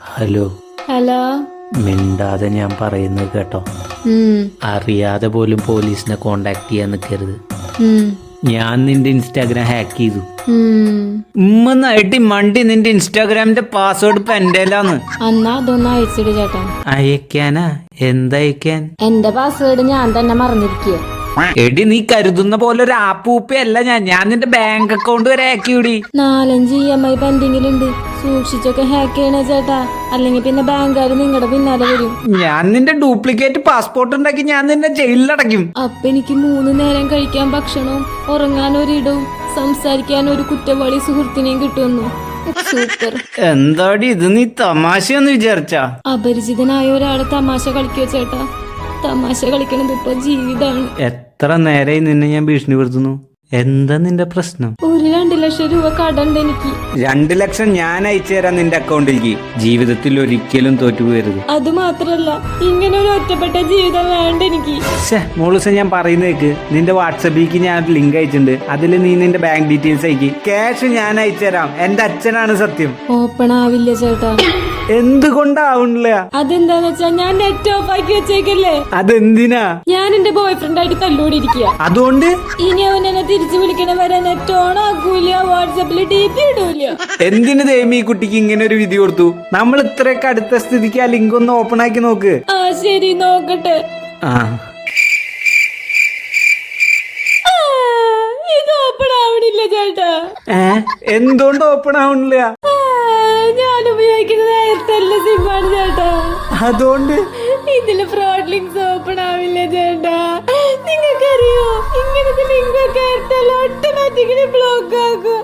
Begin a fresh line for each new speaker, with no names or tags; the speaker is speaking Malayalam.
ഹലോ.
ഹലോ.
മിണ്ടാതെ ഞാൻ പറയുന്നത് കേട്ടോ. അറിയാതെ പോലും പോലീസിനെ കോണ്ടാക്ട് ചെയ്യാൻ നിൽക്കരുത് ഞാൻ നിന്റെ ഇൻസ്റ്റാഗ്രാം ഹാക്ക് ചെയ്തു. ഉമ്മന്നായിട്ട് മണ്ടി നിന്റെ ഇൻസ്റ്റാഗ്രാമിന്റെ പാസ്വേഡ് ഇപ്പൊ എന്റെ
എന്നാ അതൊന്ന് അയച്ചിട് ചേട്ടാ.
അയക്കാനാ? എന്തയക്കാൻ
എന്റെ പാസ്വേഡ് ഞാൻ തന്നെ മറന്നിരിക്കുക
എടി നീ കരുതുന്ന പോലെ ഒരു ആപ്പ് ആപ്പൂപ്പയല്ല ഞാൻ. ഞാൻ നിന്റെ ബാങ്ക് അക്കൗണ്ട് വരെ ആക്കി ചെയ്യൂടി.
നാലഞ്ച് ഇ എം ഐ പെൻഡിങ്ങിലുണ്ട് സൂക്ഷിച്ചൊക്കെ ഹാക്ക് ചെയ്യണേ ചേട്ടാ. അല്ലെങ്കിൽ പിന്നെ ബാങ്കുകാർ നിങ്ങളുടെ പിന്നാലെ വരും.
ഞാൻ നിന്റെ ഡ്യൂപ്ലിക്കേറ്റ് പാസ്പോർട്ട് ഉണ്ടാക്കി ഞാൻ നിന്നെ ജയിലിലടയ്ക്കും.
അപ്പൊ എനിക്ക് മൂന്ന് നേരം കഴിക്കാൻ ഭക്ഷണവും ഉറങ്ങാൻ ഒരിടവും സംസാരിക്കാൻ ഒരു കുറ്റവാളി സുഹൃത്തിനെയും കിട്ടുന്നു സൂപ്പർ.
എന്താടി ഇത് നീ തമാശയെന്ന് വിചാരിച്ച?
അപരിചിതനായ ഒരാൾ തമാശ കളിക്കോ ചേട്ടാ? തമാശ കളിക്കണത് ഇപ്പൊ ജീവിതമാണ്
എത്ര നേരായി നിന്നെ ഞാൻ ഭീഷണിപ്പെടുത്തുന്നു? എന്താ നിന്റെ പ്രശ്നം?
ഒരു രണ്ട് ലക്ഷം രൂപ കടണ്ട് എനിക്ക്.
രണ്ട് ലക്ഷം ഞാൻ അയച്ചു തരാം നിന്റെ അക്കൗണ്ടിലേക്ക് ജീവിതത്തിൽ ഒരിക്കലും തോറ്റുപോയരുത്
അത് മാത്രല്ല ഇങ്ങനെ ഒരു ഒറ്റപ്പെട്ട ജീവിതം വേണ്ട എനിക്ക്.
മോളൂസ ഞാൻ പറയുന്നേക്ക് നിന്റെ വാട്സപ്പിലേക്ക് ഞാൻ ഒരു ലിങ്ക് അയച്ചിട്ടുണ്ട്. അതിൽ നീ നിന്റെ ബാങ്ക് ഡീറ്റെയിൽസ് അയക്കി. ക്യാഷ് ഞാൻ അയച്ചു തരാം. എന്റെ അച്ഛനാണ് സത്യം.
ഓപ്പൺ ആവില്ല ചേട്ടാ.
എന്തുകൊണ്ടാവണില്ല?
അതെന്താന്ന് വെച്ചാ ഞാൻ നെറ്റ് ഓഫ് ആക്കി വെച്ചേക്കല്ലേ.
അതെന്തിനാ?
ഞാൻ എന്റെ ബോയ് ഫ്രണ്ട് ആയിട്ട് തല്ലുകൂടിയിരിക്കുക
അതുകൊണ്ട്?
ഇനി അവൻ എന്നെ തിരിച്ചു വിളിക്കണ വരെ നെറ്റ് ഓൺ ആക്കൂല വാട്സപ്പിൽ ഡി പി ഇടൂല.
എന്തിനു ദേമി ഈ കുട്ടിക്ക് ഇങ്ങനെ ഒരു വിധി കൊടുത്തു? നമ്മൾ ഇത്രയൊക്കെ അടുത്ത സ്ഥിതിക്ക് ആ ലിങ്ക് ഒന്ന് ഓപ്പൺ ആക്കി നോക്ക്.
ആ ശരി നോക്കട്ടെ.
ആ.
ആ, ഇത് ഓപ്പൺ ആവണില്ല ചേട്ടാ.
ഏ? എന്തുകൊണ്ട് ഓപ്പൺ ആവണില്ല?
ആ, ഞാൻ ഉപയോഗിക്കുന്നത് എയർടെലിന്റെ സിമ്മാണ് ചേട്ടാ.
അതുകൊണ്ട്?
ഇതിൽ ഫ്രോഡ് ലിങ്ക്സ് ഓപ്പൺ ആവില്ല ചേട്ടാ? നിങ്ങൾക്കറിയോ? ഇങ്ങനത്തെ ലിങ്ക് ഒക്കെ എയർടെൽ ഓട്ടോമാറ്റിക്കലി ബ്ലോക്ക് ആക്കും.